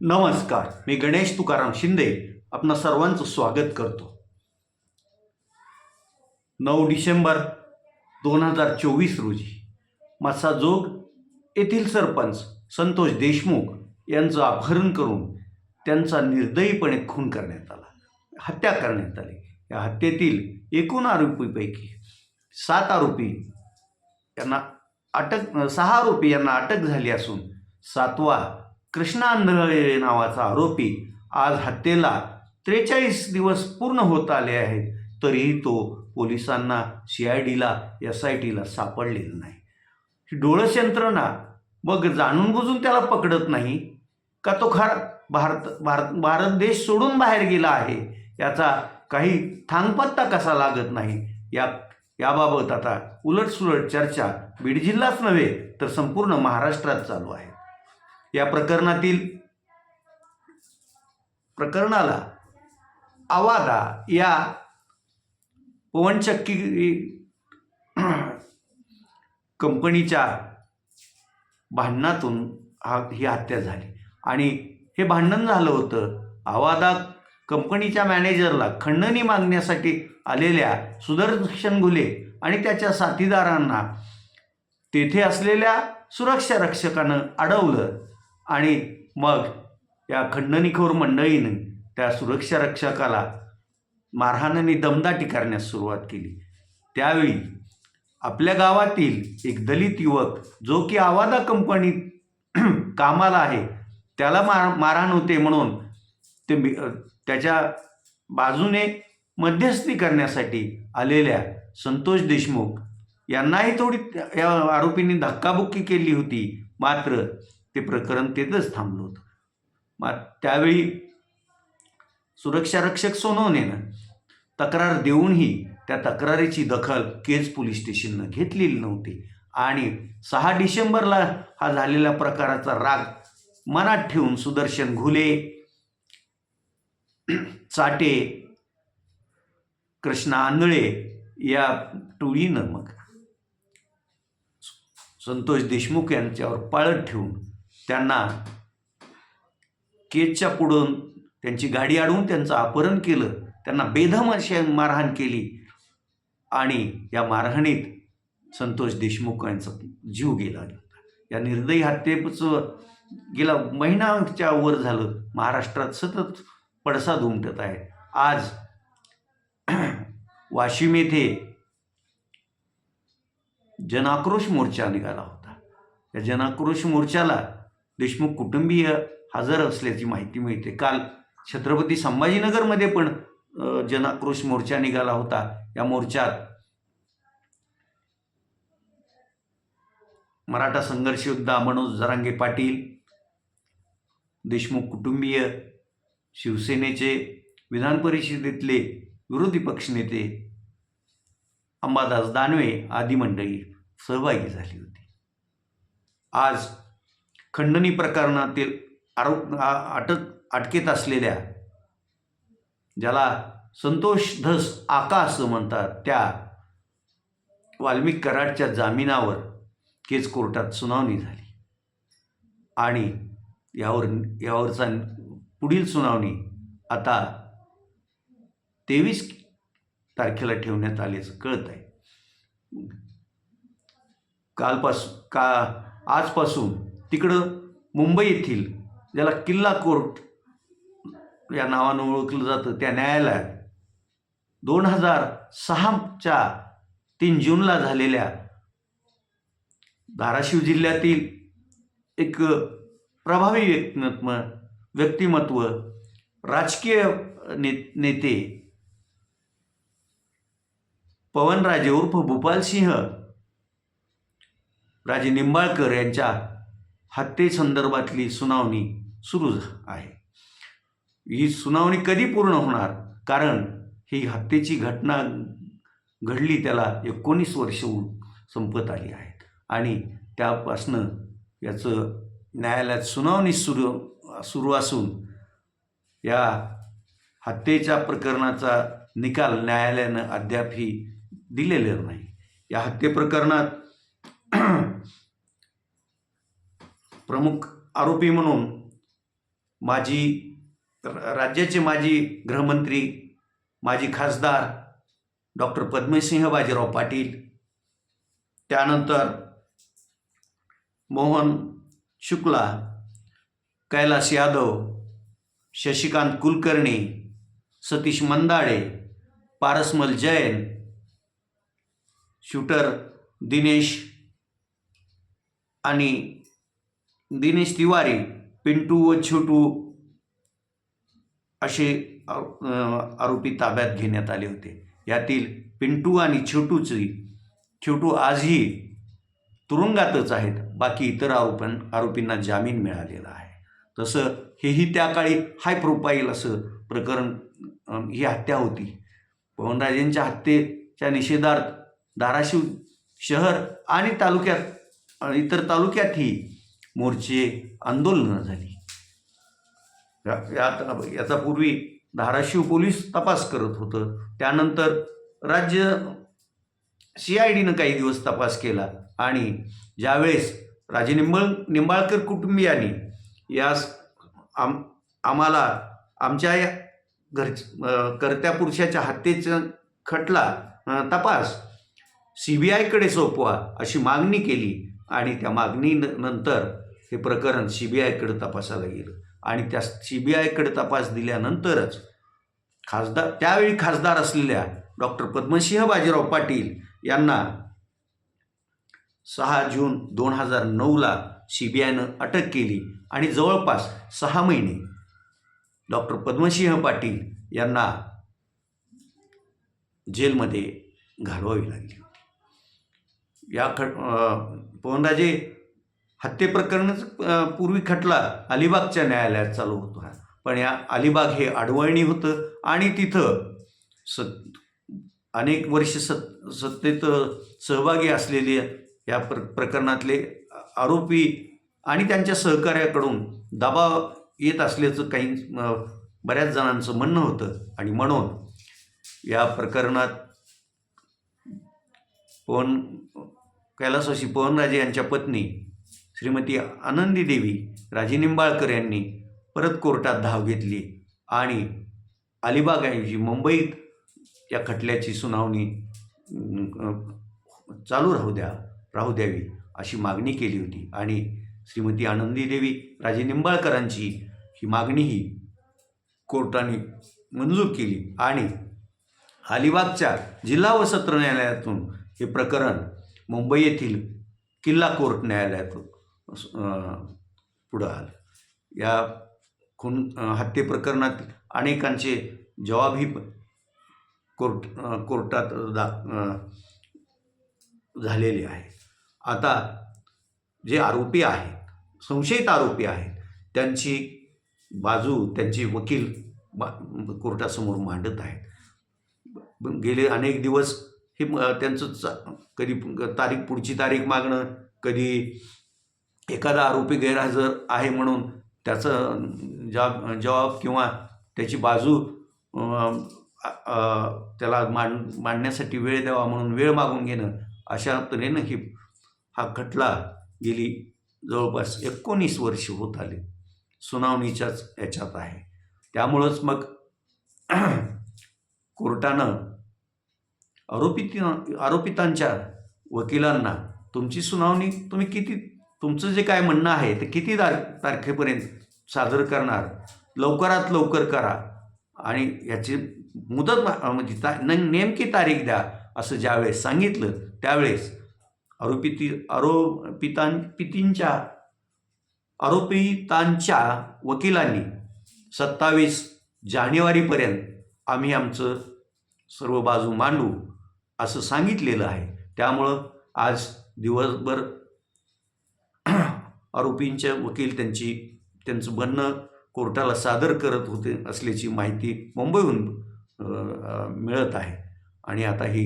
नमस्कार मी गणेश तुकाराम शिंदे आपणा सर्वांचं स्वागत करतो. नऊ डिसेंबर दोन हजार चोवीस रोजी मसाजोग येथील सरपंच संतोष देशमुख यांचं अपहरण करून त्यांचा निर्दयीपणे खून करण्यात आला. हत्या करण्यात आली. या हत्येतील एकूण आरोपीपैकी सात आरोपी यांना अटक सहा आरोपी यांना अटक झाली असून सातवा कृष्णा नावाचा आरोपी आज हत्येला त्रेचाळीस दिवस पूर्ण होत आले आहेत. तरीही तो पोलिसांना सी आय डीला एस आय टीला सापडलेला नाही. ही डोळस यंत्रणा मग जाणून बुजून त्याला पकडत नाही का तो खरा भारत भारत भारत देश सोडून बाहेर गेला आहे? याचा काही थांगपत्ता कसा लागत नाही? या याबाबत आता उलटसुलट चर्चा बीड जिल्हाच नव्हे तर संपूर्ण महाराष्ट्रात चालू आहे. या प्रकरणातील प्रकरणाला आवादा या पवनचक्की कंपनीच्या भांडणातून हा ही हत्या झाली. आणि हे भांडण झालं होतं. आवादा कंपनीच्या मॅनेजरला खंडणी मागण्यासाठी आलेल्या सुदर्शन घुले आणि त्याच्या साथीदारांना तेथे असलेल्या सुरक्षा रक्षकानं अडवलं. आणि मग या खंडणीखोर मंडळीनं त्या सुरक्षा रक्षकाला मारहाणाने दमदाटी करण्यास सुरुवात केली. त्यावेळी आपल्या गावातील एक दलित युवक जो की आवादा कंपनीत कामाला आहे त्याला मार मारहाण होते म्हणून ते त्याच्या बाजूने मध्यस्थी करण्यासाठी आलेल्या संतोष देशमुख यांनाही थोडी या आरोपींनी धक्काबुक्की केली होती. मात्र ते प्रकरण तेथंच थांबलं होतं. मग त्यावेळी सुरक्षारक्षक सोनवणेनं तक्रार देऊनही त्या तक्रारीची दखल केज पोलीस स्टेशननं घेतलेली नव्हती. आणि सहा डिसेंबरला हा झालेल्या प्रकाराचा राग मनात ठेवून सुदर्शन घुले चाटे कृष्णा आंधळे या टोळीनं मग संतोष देशमुख यांच्यावर पाळत ठेवून त्यांना केजच्या पुढून त्यांची गाडी अडवून त्यांचं अपहरण केलं. त्यांना बेधम अशी मारहाण केली. आणि या मारहाणीत संतोष देशमुख यांचा जीव गेला. या निर्दयी हत्येचं गेला महिनाच्या वर झालं. महाराष्ट्रात सतत पडसाद उमटत आहे. आज वाशिम येथे जनाक्रोश मोर्चा निघाला होता. या जनाक्रोश मोर्चाला देशमुख कुटुंबीय हजर असल्याची माहिती मिळते. काल छत्रपती संभाजीनगरमध्ये पण जनाक्रोश मोर्चा निघाला होता. या मोर्चात मराठा संघर्ष योद्धा मनोज जरांगे पाटील देशमुख कुटुंबीय शिवसेनेचे विधान परिषदेतले विरोधी पक्षनेते अंबादास दानवे आदी मंडळी सहभागी झाली होती. आज खंडणी प्रकरणातील आरोप अटक अटकेत असलेल्या ज्याला संतोष धस आका असं म्हणतात त्या वाल्मिक कराडच्या जामिनावर केस कोर्टात सुनावणी झाली. आणि यावर यावरचा पुढील सुनावणी आता तेवीस तारखेला ठेवण्यात आल्याचं कळत आहे. कालपासून का आजपासून तिकडं मुंबई येथील ज्याला किल्ला कोर्ट या नावानं ओळखलं जातं त्या न्यायालयात दोन हजार सहाच्या तीन जूनला झालेल्या धाराशिव जिल्ह्यातील एक प्रभावी व्यक्तिमत्व व्यक्तिमत्व राजकीय ने नेते पवनराजे उर्फ भूपालसिंह राजे निंबाळकर यांच्या हत्येसंदर्भातली सुनावणी सुरू आहे. ही सुनावणी कधी पूर्ण होणार? कारण ही हत्येची घटना घडली त्याला एकोणीस वर्ष संपत आली आहेत. आणि त्यापासनं याचं न्यायालयात सुनावणी सुरू सुरू असून या हत्येच्या प्रकरणाचा निकाल न्यायालयानं अद्यापही दिलेला नाही. या हत्ये प्रकरणात प्रमुख आरोपी म्हणून माजी राज्याचे माजी गृहमंत्री माजी खासदार डॉक्टर पद्मसिंह बाजीराव पाटील त्यानंतर मोहन शुक्ला कैलास यादव शशिकांत कुलकर्णी सतीश मंदाडे पारसमल जैन शूटर दिनेश आणि दिनेश तिवारी पिंटू व छोटू असे आरोपी ताब्यात घेण्यात आले होते. यातील पिंटू आणि छोटूची छोटू आजही तुरुंगातच आहेत. बाकी इतर आरोपां आरोपींना जामीन मिळालेला आहे. तसं हेही त्या काळी हाय प्रोफाईल असं प्रकरण ही हत्या होती. पवनराजेंच्या हत्येच्या निषेधार्थ धाराशिव शहर आणि तालुक्यात इतर तालुक्यातही मोर्चे आंदोलनं झाली. या- यात याचा पूर्वी धाराशिव पोलीस तपास करत होतं. त्यानंतर राज्य सी आय डीनं काही दिवस तपास केला आणि ज्यावेळेस राजे निंबळ निंबाळकर कुटुंबियांनी यास आम आम्हाला आमच्या या घर कर्त्या पुरुषाच्या हत्येचा खटला तपास सी बी आयकडे सोपवा अशी मागणी केली. आणि त्या मागणीनंतर नंतर हे प्रकरण सी बी आयकडे तपासायला गेलं. आणि त्या सी बी आयकडे तपास दिल्यानंतरच खासदार त्यावेळी खासदार असलेल्या डॉक्टर पद्मसिंह बाजीराव पाटील यांना सहा जून दोन हजार नऊला सी बी आयनं अटक केली. आणि जवळपास सहा महिने डॉक्टर पद्मसिंह पाटील यांना जेलमध्ये घालवावी लागली. या ख पवनराजे हत्येप्रकरणच पूर्वी खटला अलिबागच्या न्यायालयात चालू होता पण या अलिबाग हे आडवळणी होतं आणि तिथं स अनेक वर्ष सत सत्तेत सहभागी असलेले या प्र प्रकरणातले आरोपी आणि त्यांच्या सहकार्याकडून दबाव येत असल्याचं काही बऱ्याच जणांचं म्हणणं होतं. आणि म्हणून या प्रकरणात पवन कैलासवासी पवनराजे यांच्या पत्नी श्रीमती आनंदी देवी राजे निंबाळकर यांनी परत कोर्टात धाव घेतली आणि अलिबाग ऐवजी मुंबईत या खटल्याची सुनावणी चालू राहू द्या राहू द्यावी अशी मागणी केली होती. आणि श्रीमती आनंदी देवी राजे निंबाळकरांची ही मागणीही कोर्टाने मंजूर केली. आणि अलिबागच्या जिल्हा व सत्र न्यायालयातून हे प्रकरण मुंबई येथील किल्ला कोर्ट न्यायालयात पुढं आलं. या खून हत्येप्रकरणात हत्ये प्रकरणात अनेकांचे जबाबही कोर्ट कोर्टात दा झालेले आहेत. आता जे आरोपी आहेत संशयित आरोपी आहेत त्यांची बाजू त्यांचे वकील बा कोर्टासमोर मांडत आहेत. गेले अनेक दिवस हे त्यांचं चा कधी तारीख पुढची तारीख मागणं कधी एखादा आरोपी गैरहजर आहे म्हणून त्याचं जॉब जवाब किंवा त्याची बाजू त्याला मांड मांडण्यासाठी वेळ द्यावा म्हणून वेळ मागून घेणं अशा तऱ्हेनं ही हा खटला गेली जवळपास एकोणीस वर्ष होत आले. सुनावणीच्याच याच्यात आहे. त्यामुळंच मग कोर्टानं आरोपित आरोपितांच्या वकिलांना तुमची सुनावणी तुम्ही किती तुमचं जे काय म्हणणं आहे ते किती तार तारखेपर्यंत सादर करणार? लवकरात लवकर करा आणि याची मुदत म्हणजे ता न नेमकी तारीख द्या असं ज्यावेळेस सांगितलं त्यावेळेस आरोपिती आरोपितां पितींच्या आरोपितांच्या वकिलांनी सत्तावीस जानेवारीपर्यंत आम्ही आमचं सर्व बाजू मांडू. असं सांगितलेलं आहे. त्यामुळं आज दिवसभर आरोपींचे वकील त्यांची त्यांचं म्हणणं कोर्टाला सादर करत होते असल्याची माहिती मुंबईहून मिळत आहे. आणि आता ही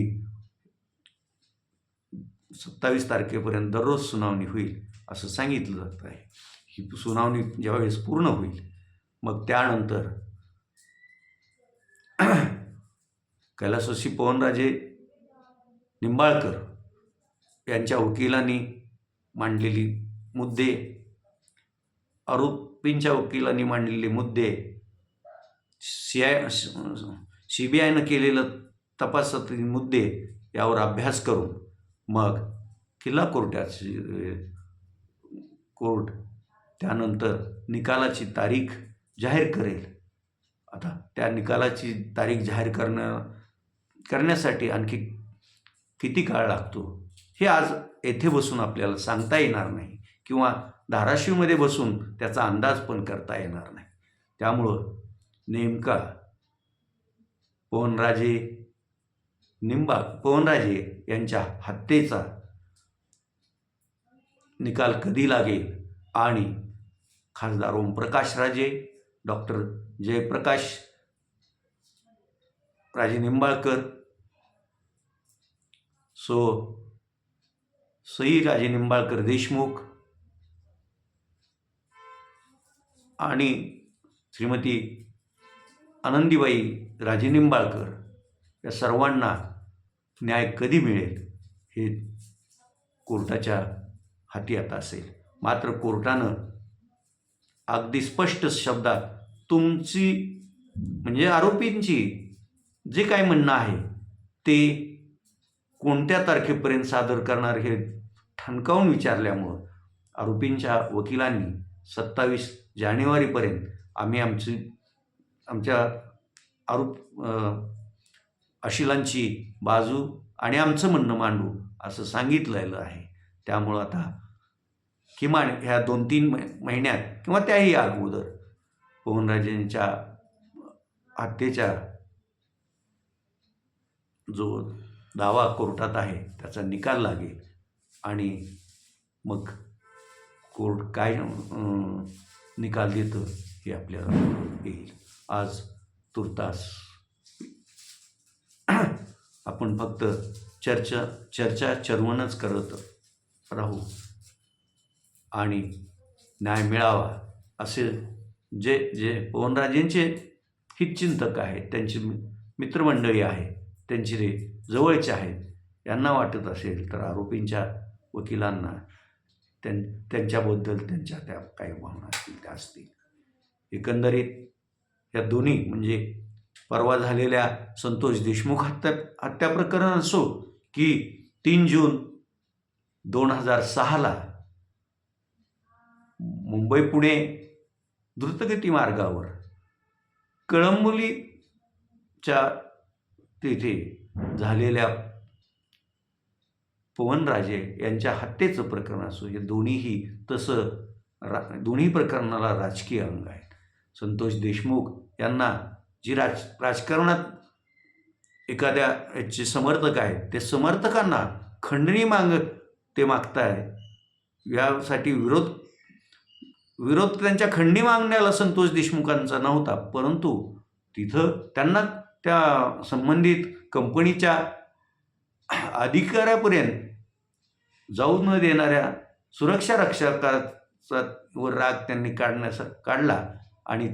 सत्तावीस तारखेपर्यंत दररोज सुनावणी होईल असं सांगितलं जात आहे. ही सुनावणी ज्यावेळेस पूर्ण होईल मग त्यानंतर कैलासोशी पवनराजे निंबाळकर यांच्या वकिलांनी मांडलेली मुद्दे आरोपींच्या वकिलांनी मांडलेले मुद्दे सी आय सी बी आयनं केलेलं तपासातील मुद्दे यावर अभ्यास करून मग किल्ला कोर्टाची कोर्ट त्यानंतर निकालाची तारीख जाहीर करेल. आता त्या निकालाची तारीख जाहीर करणं करण्यासाठी आणखी किती काळ लागतो? हे आज येथे बसून आपल्याला सांगता येणार नाही किंवा धाराशिवमध्ये बसून त्याचा अंदाज पण करता येणार नाही. त्यामुळं नेमका पवनराजे निंबा पवनराजे यांच्या हत्येचा निकाल कधी लागेल? आणि खासदार ओमप्रकाश राजे डॉक्टर जयप्रकाश राजे निंबाळकर सो सई राजे निंबाळकर देशमुख आणि श्रीमती आनंदीबाई राजे निंबाळकर या सर्वांना न्याय कधी मिळेल हे कोर्टाच्या हाती आता असेल. मात्र कोर्टानं अगदी स्पष्ट शब्दात तुमची म्हणजे आरोपींची जे काय म्हणणं आहे ते कोणत्या तारखेपर्यंत सादर करणार हे ठणकावून विचारल्यामुळं आरोपींच्या वकिलांनी सत्तावीस जानेवारीपर्यंत आम्ही आमची आमच्या आरोप अशिलांची बाजू आणि आमचं म्हणणं मांडू असं सांगितलेलं आहे. त्यामुळं आता किमान ह्या दोन तीन महिन्यात किंवा त्याही अगोदर पवनराजेंच्या हत्येच्या जो दावा कोर्टात आहे त्याचा निकाल लागेल. आणि मग कोर्ट काय निकाल देतं हे आपल्याला येईल. आज तुर्तास आपण फक्त चर्चा चर्चा चर्वणच करत राहू. आणि न्याय मिळावा असे जे जे पवनराजेंचे हितचिंतक आहेत त्यांची मि- मित्रमंडळी आहे त्यांचे जे जवळचे आहेत. यांना वाटत असेल तर आरोपींच्या वकिलांना त्यां त्यांच्याबद्दल त्यांच्या त्या काही भावना असतील त्या असतील. एकंदरीत या दोन्ही म्हणजे परवा झालेल्या संतोष देशमुख हत्या हत्या प्रकरण असो की तीन जून दोन हजार सहाला मुंबई पुणे द्रुतगती मार्गावर कळंबोलीच्या तेथे झालेल्या पवनराजे यांच्या हत्येचं प्रकरण असो हे दोन्हीही तसं रा दोन्ही प्रकरणाला राजकीय अंग आहेत. संतोष देशमुख यांना जी राज राजकारणात एखाद्या याचे समर्थक आहेत ते समर्थकांना खंडणी माग ते मागताय यासाठी विरोध विरोध त्यांच्या खंडणी मागण्याला संतोष देशमुखांचा नव्हता परंतु तिथं त्यांना त्या संबंधित कंपनीच्या अधिकाऱ्यापर्यंत जाऊ न देणाऱ्या सुरक्षा रक्षकाचा वर राग त्यांनी काढण्याचा काढला आणि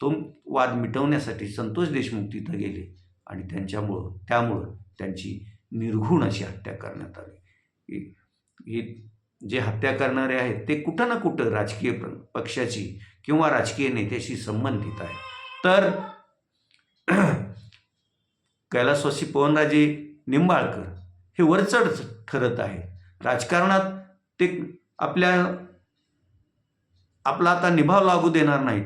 तो वाद मिटवण्यासाठी संतोष देशमुख तिथं गेले आणि त्यांच्यामुळं त्यामुळं त्यांची निर्घुण अशी हत्या करण्यात आली. ही जे हत्या करणारे आहेत ते कुठं ना कुठं राजकीय पक्षाची किंवा राजकीय नेत्याशी संबंधित आहे तर कैलासवासी पवनराजे निंबाळकर हे वरचढ ठरत आहे राजकारणात ते आपल्या आपला आता निभाव लागू देणार नाहीत.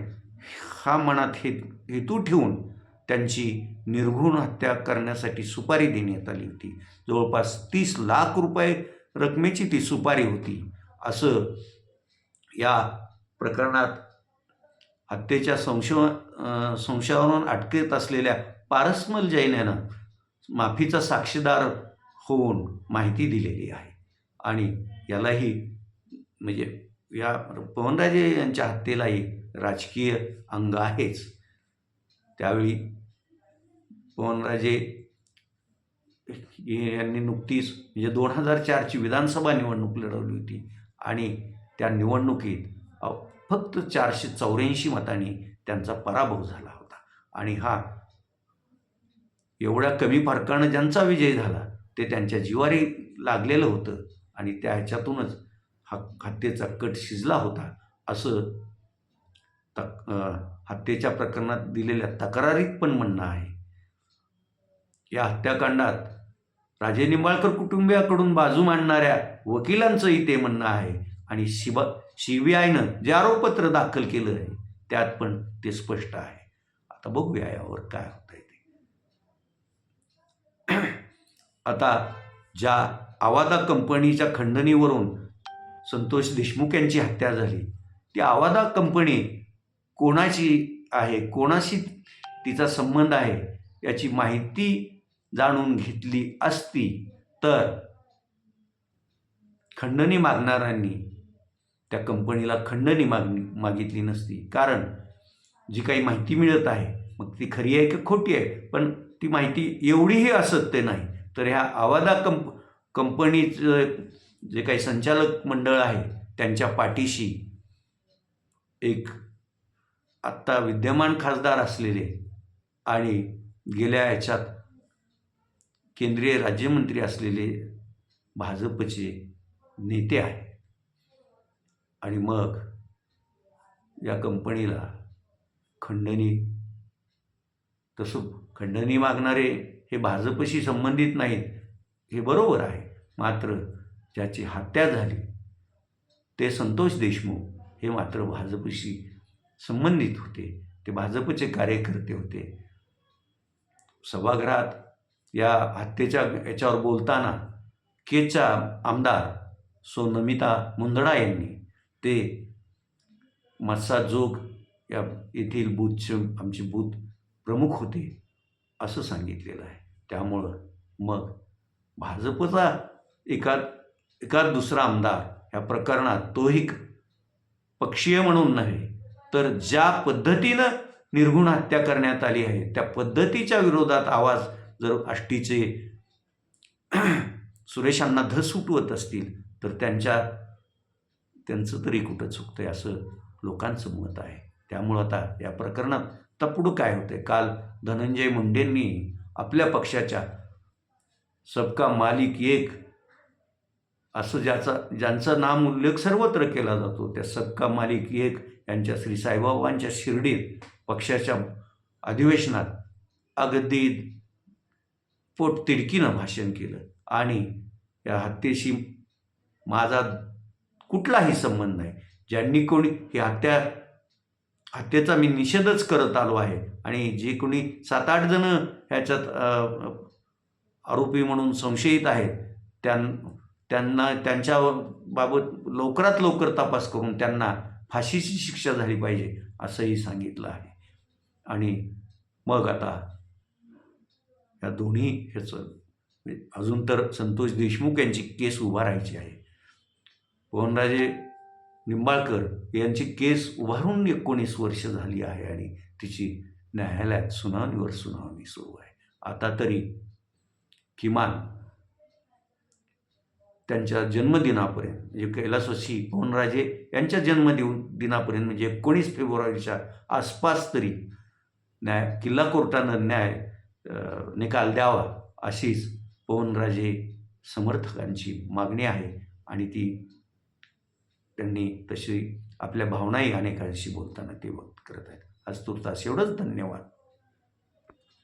हा मनात हे हेतू ठेवून त्यांची निर्घुण हत्या करण्यासाठी सुपारी देण्यात आली होती. जवळपास तीस लाख रुपये रकमेची ती सुपारी होती. असं या प्रकरणात हत्येच्या संशय संशयावरून अटकेत असलेल्या पारसमल जैन यानं माफीचा साक्षीदार होऊन माहिती दिलेली आहे. आणि यालाही म्हणजे या पवनराजे यांच्या हत्येलाही राजकीय अंग आहेच. त्यावेळी पवनराजे यांनी नुकतीच म्हणजे दोन हजार चारची विधानसभा निवडणूक लढवली होती आणि त्या निवडणुकीत फक्त चारशे चौऱ्याऐंशी मतांनी त्यांचा पराभव झाला होता. आणि हा एवढ्या कमी फरकानं ज्यांचा विजय झाला ते त्यांच्या जिवारी लागलेलं होतं आणि त्या ह्याच्यातूनच हा हत्येचा कट शिजला होता असं तक हत्येच्या प्रकरणात दिलेल्या तक्रारीत पण म्हणणं आहे. या हत्याकांडात राजे निंबाळकर कुटुंबियाकडून बाजू मांडणाऱ्या वकिलांचंही ते म्हणणं आहे आणि शिबा सी बी आयनं जे आरोपपत्र दाखल केलं आहे त्यात पण ते स्पष्ट आहे. आता बघूया यावर काय होतंय आहे ते आता ज्या आवादा कंपनीच्या खंडणीवरून संतोष देशमुख यांची हत्या झाली ती आवादा कंपनी कोणाची आहे कोणाशी तिचा संबंध आहे याची माहिती जाणून घेतली असती तर खंडणी मागणाऱ्यांनी त्या कंपनीला खंडणी मागणी मागितली नसती. कारण जी काही माहिती मिळत आहे मग ती खरी आहे की खोटी आहे पण ती माहिती एवढीही असत्य नाही. तर ह्या आवादा कंप कंपनीचं जे काही संचालक मंडळ आहे त्यांच्या पाठीशी एक आत्ता विद्यमान खासदार असलेले आणि गेल्या याच्यात केंद्रीय राज्यमंत्री असलेले भाजपचे नेते आहे आणि मग या कंपनीला खंडणी तसं खंडणी मागणारे हे भाजपशी संबंधित नाहीत. हे बरोबर आहे. मात्र ज्याची हत्या झाली ते संतोष देशमुख हे मात्र भाजपशी संबंधित होते. ते भाजपचे कार्यकर्ते होते. सभागृहात या हत्येच्या याच्यावर बोलताना केच्या आमदार सो नमिता मुंदडा यांनी ते मत्साजोग या येथील बूथचे आमचे बूथ प्रमुख होते असं सांगितलेलं आहे. त्यामुळं मग भाजपचा एकाद एकाद दुसरा आमदार ह्या प्रकरणात तोही पक्षीय म्हणून नव्हे तर ज्या पद्धतीनं निर्गुण हत्या करण्यात आली आहे त्या पद्धतीच्या विरोधात आवाज जर आष्टीचे सुरेशांना धस उठवत असतील तर त्यांच्या त्यांचं तरी कुठं चुकतंय असं लोकांचं मत आहे. त्यामुळं आता या प्रकरणात तपडू काय होते काल धनंजय मुंडेंनी आपल्या पक्षाच्या. सबका मालिक एक. असं ज्याचा ज्यांचा नाम उल्लेख सर्वत्र केला जातो त्या सबका मालिक एक यांच्या श्री साईबाबांच्या शिर्डीत पक्षाच्या अधिवेशनात अगदी पोटतिडकीनं भाषण केलं. आणि या हत्येशी माझा कुठलाही संबंध नाही. ज्यांनी कोणी ही हत्या हत्येचा मी निषेधच करत आलो आहे. आणि जे कोणी सात आठ जण ह्याच्यात आरोपी म्हणून संशयित आहेत त्यां त्यांना त्यांच्या बाबत लवकरात लवकर तपास करून त्यांना फाशीची शिक्षा झाली पाहिजे असंही सांगितलं आहे. आणि मग आता या दोन्ही ह्याचं अजून तर संतोष देशमुख यांची केस उभा राहायची आहे. पवनराजे निंबाळकर यांची केस उभारून एकोणीस वर्ष झाली आहे आणि तिची न्यायालयात सुनावणीवर सुनावणी सुरू आहे. आता तरी किमान त्यांच्या जन्मदिनापर्यंत म्हणजे कैलासवासी पवनराजे यांच्या जन्मदिन दिनापर्यंत म्हणजे एकोणीस फेब्रुवारीच्या आसपास तरी न्याय किल्ला कोर्टानं न्याय निकाल द्यावा अशीच पवनराजे समर्थकांची मागणी आहे आणि ती त्यांनी तशी आपल्या भावनाही अनेकांशी बोलताना ते व्यक्त करत आहेत. आज तुर्तास एवढंच. धन्यवाद.